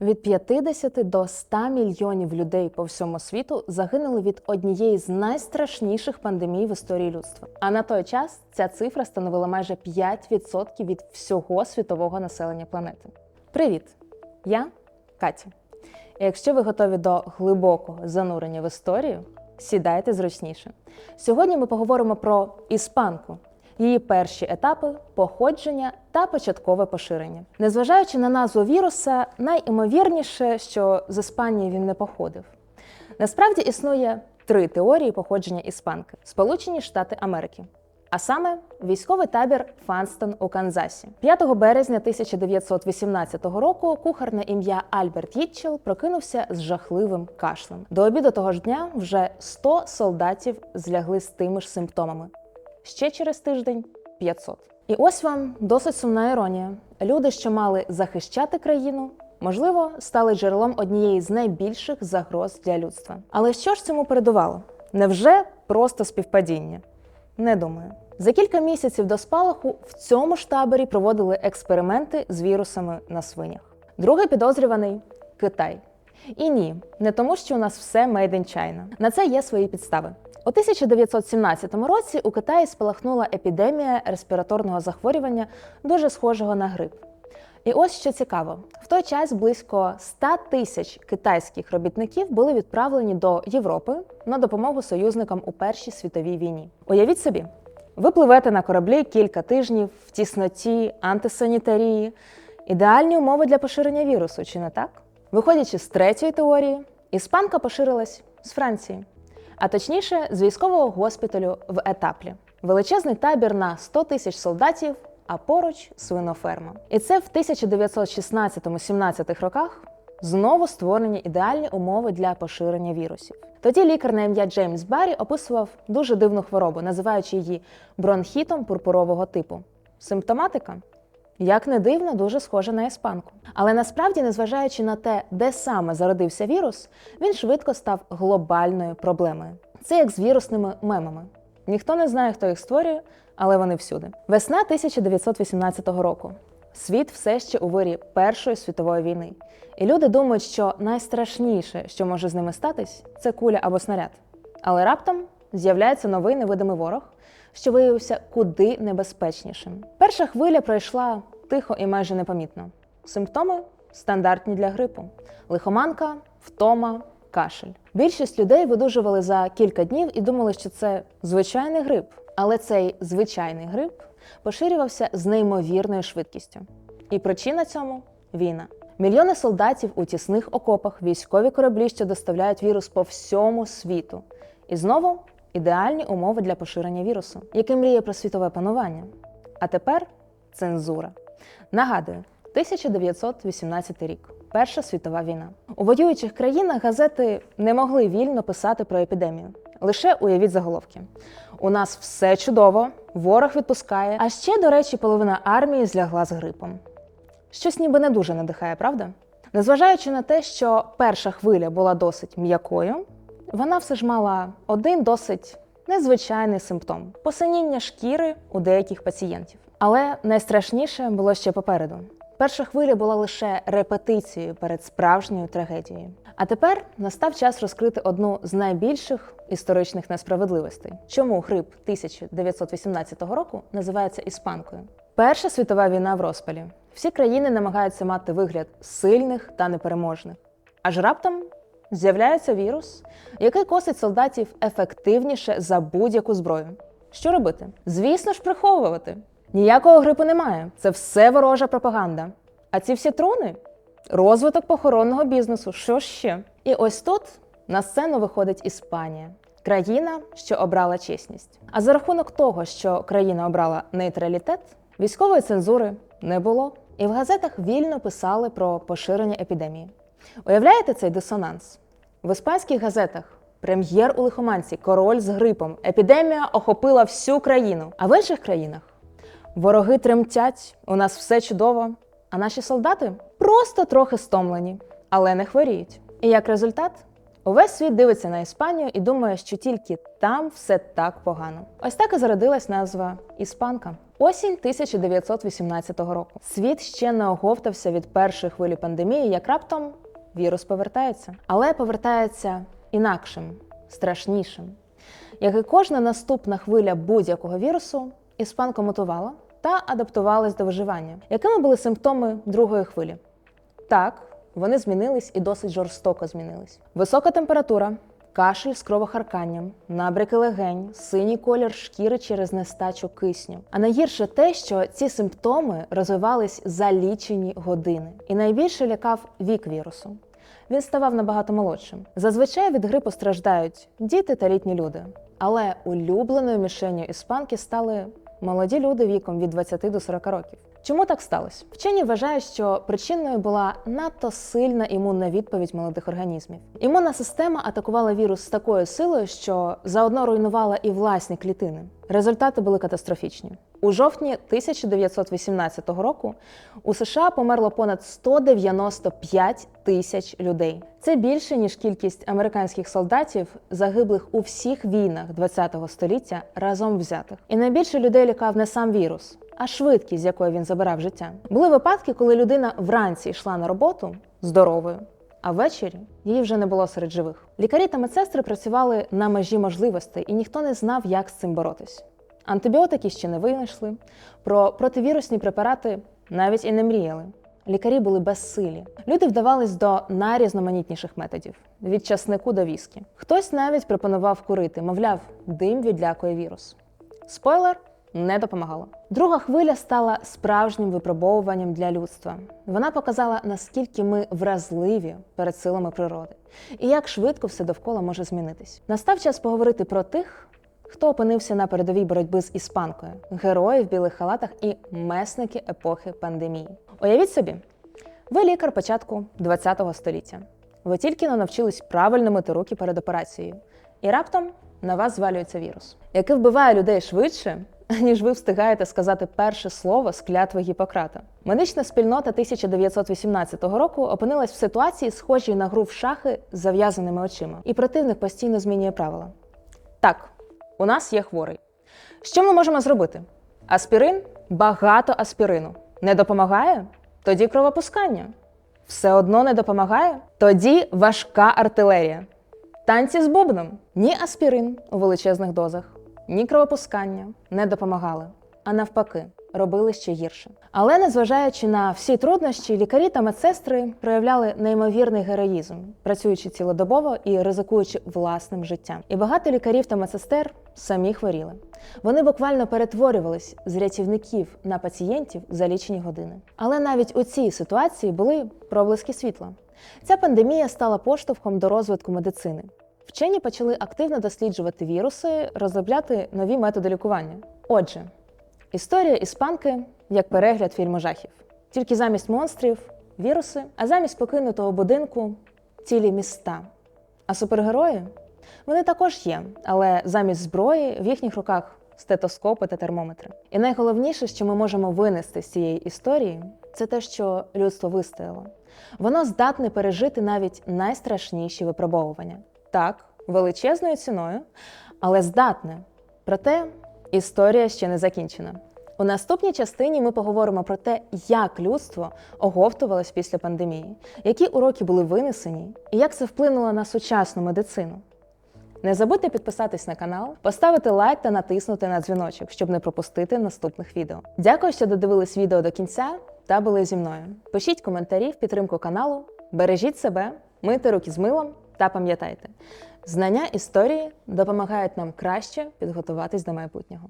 Від 50 до 100 мільйонів людей по всьому світу загинули від однієї з найстрашніших пандемій в історії людства. А на той час ця цифра становила майже 5% від всього світового населення планети. Привіт! Я Катя. І якщо ви готові до глибокого занурення в історію, сідайте зручніше. Сьогодні ми поговоримо про іспанку, її перші етапи, походження та початкове поширення. Незважаючи на назву віруса, найімовірніше, що з Іспанії він не походив. Насправді існує три теорії походження іспанки: Сполучені Штати Америки. А саме військовий табір Фанстон у Канзасі. 5 березня 1918 року кухар на ім'я Альберт Їтчел прокинувся з жахливим кашлем. До обіду того ж дня вже 100 солдатів злягли з тими ж симптомами. Ще через тиждень 500. І ось вам досить сумна іронія. Люди, що мали захищати країну, можливо, стали джерелом однієї з найбільших загроз для людства. Але що ж цьому передувало? Невже просто співпадіння? Не думаю. За кілька місяців до спалаху в цьому ж таборі проводили експерименти з вірусами на свинях. Другий підозрюваний Китай. І ні, не тому, що у нас все made in China. На це є свої підстави. У 1917 році у Китаї спалахнула епідемія респіраторного захворювання, дуже схожого на грип. І ось що цікаво: в той час близько 100 тисяч китайських робітників були відправлені до Європи на допомогу союзникам у Першій світовій війні. Уявіть собі, ви пливете на кораблі кілька тижнів в тісноті, антисанітарії, ідеальні умови для поширення вірусу, чи не так? Виходячи з третьої теорії, іспанка поширилась з Франції, а точніше з військового госпіталю в етаплі. Величезний табір на 100 тисяч солдатів, а поруч свиноферма. І це в 1916-17 роках знову створені ідеальні умови для поширення вірусів. Тоді лікар на ім'я Джеймс Баррі описував дуже дивну хворобу, називаючи її бронхітом пурпурового типу. Симптоматика? Як не дивно, дуже схожа на іспанку. Але насправді, незважаючи на те, де саме зародився вірус, він швидко став глобальною проблемою. Це як з вірусними мемами. Ніхто не знає, хто їх створює, але вони всюди. Весна 1918 року. Світ все ще у вирі Першої світової війни. І люди думають, що найстрашніше, що може з ними статись, це куля або снаряд. Але раптом з'являється новий невидимий ворог, що виявився куди небезпечнішим. Перша хвиля пройшла тихо і майже непомітно. Симптоми стандартні для грипу: лихоманка, втома, кашель. Більшість людей видужували за кілька днів і думали, що це звичайний грип. Але цей звичайний грип поширювався з неймовірною швидкістю. І причина цьому війна. Мільйони солдатів у тісних окопах, військові кораблі, що доставляють вірус по всьому світу. І знову ідеальні умови для поширення вірусу, який мріє про світове панування. А тепер цензура. Нагадую, 1918 рік. Перша світова війна. У воюючих країнах газети не могли вільно писати про епідемію. Лише уявіть заголовки. У нас все чудово, ворог відпускає. А ще, до речі, половина армії злягла з грипом. Щось ніби не дуже надихає, правда? Незважаючи на те, що перша хвиля була досить м'якою, вона все ж мала один досить незвичайний симптом посиніння шкіри у деяких пацієнтів. Але найстрашніше було ще попереду. Перша хвиля була лише репетицією перед справжньою трагедією. А тепер настав час розкрити одну з найбільших історичних несправедливостей. Чому грип 1918 року називається іспанкою? Перша світова війна в розпалі. Всі країни намагаються мати вигляд сильних та непереможних. Аж раптом з'являється вірус, який косить солдатів ефективніше за будь-яку зброю. Що робити? Звісно ж, приховувати. Ніякого грипу немає. Це все ворожа пропаганда. А ці всі труни розвиток похоронного бізнесу. Що ще? І ось тут на сцену виходить Іспанія, країна, що обрала чесність. А за рахунок того, що країна обрала нейтралітет, військової цензури не було. І в газетах вільно писали про поширення епідемії. Уявляєте цей дисонанс? В іспанських газетах прем'єр у лихоманці, король з грипом, епідемія охопила всю країну. А в інших країнах вороги тремтять, у нас все чудово. А наші солдати просто трохи стомлені, але не хворіють. І як результат Увесь світ дивиться на Іспанію і думає, що тільки там все так погано. Ось так і зародилась назва Іспанка. Осінь 1918 року. Світ ще не оговтався від першої хвилі пандемії, як раптом вірус повертається. Але повертається інакшим, страшнішим. Як і кожна наступна хвиля будь-якого вірусу, іспанка мутувала та адаптувалась до виживання. Якими були симптоми другої хвилі? Так, вони змінились і досить жорстоко змінились. Висока температура, кашель з кровохарканням, набряки легень, синій колір шкіри через нестачу кисню. А найгірше те, що ці симптоми розвивались за лічені години. І найбільше лякав вік вірусу. Він ставав набагато молодшим. Зазвичай від грипу страждають діти та літні люди. Але улюбленою мішенню іспанки стали молоді люди віком від 20 до 40 років. Чому так сталося? Вчені вважають, що причиною була надто сильна імунна відповідь молодих організмів. Імунна система атакувала вірус з такою силою, що заодно руйнувала і власні клітини. Результати були катастрофічні. У жовтні 1918 року у США померло понад 195 тисяч людей. Це більше ніж кількість американських солдатів, загиблих у всіх війнах ХХ століття разом взятих. І найбільше людей лякав не сам вірус, а швидкість, з якою він забирав життя. Були випадки, коли людина вранці йшла на роботу здоровою. А ввечері її вже не було серед живих. Лікарі та медсестри працювали на межі можливостей, і ніхто не знав, як з цим боротись. Антибіотики ще не винайшли, про противірусні препарати навіть і не мріяли. Лікарі були безсилі. Люди вдавались до найрізноманітніших методів від часнику до віскі. Хтось навіть пропонував курити, мовляв, дим відлякує вірус. Спойлер не допомагало. Друга хвиля стала справжнім випробовуванням для людства. Вона показала, наскільки ми вразливі перед силами природи, і як швидко все довкола може змінитись. Настав час поговорити про тих, хто опинився на передовій боротьби з іспанкою, герої в білих халатах і месники епохи пандемії. Уявіть собі, ви лікар початку ХХ століття. Ви тільки но навчились правильно мити руки перед операцією, і раптом на вас звалюється вірус, який вбиває людей швидше, ніж ви встигаєте сказати перше слово з клятви Гіппократа. Медична спільнота 1918 року опинилась в ситуації, схожій на гру в шахи з зав'язаними очима, і противник постійно змінює правила. Так, у нас є хворий. Що ми можемо зробити? Аспірин багато аспірину. Не допомагає? Тоді кровопускання. Все одно не допомагає? Тоді важка артилерія. Танці з бубном. Ні аспірин у величезних дозах, ні кровопускання не допомагали, а навпаки, робили ще гірше. Але незважаючи на всі труднощі, лікарі та медсестри проявляли неймовірний героїзм, працюючи цілодобово і ризикуючи власним життям. І багато лікарів та медсестер самі хворіли. Вони буквально перетворювались з рятівників на пацієнтів за лічені години. Але навіть у цій ситуації були проблиски світла. Ця пандемія стала поштовхом до розвитку медицини. Вчені почали активно досліджувати віруси, розробляти нові методи лікування. Отже, історія іспанки як перегляд фільму жахів. Тільки замість монстрів віруси, а замість покинутого будинку цілі міста. А супергерої вони також є, але замість зброї в їхніх руках стетоскопи та термометри. І найголовніше, що ми можемо винести з цієї історії, це те, що людство вистояло. Воно здатне пережити навіть найстрашніші випробовування. Так, величезною ціною, але здатне. Проте історія ще не закінчена. У наступній частині ми поговоримо про те, як людство оговтувалось після пандемії, які уроки були винесені і як це вплинуло на сучасну медицину. Не забудьте підписатись на канал, поставити лайк та натиснути на дзвіночок, щоб не пропустити наступних відео. Дякую, що додивились відео до кінця та були зі мною. Пишіть коментарі в підтримку каналу, бережіть себе, мийте руки з милом та пам'ятайте, знання історії допомагають нам краще підготуватись до майбутнього.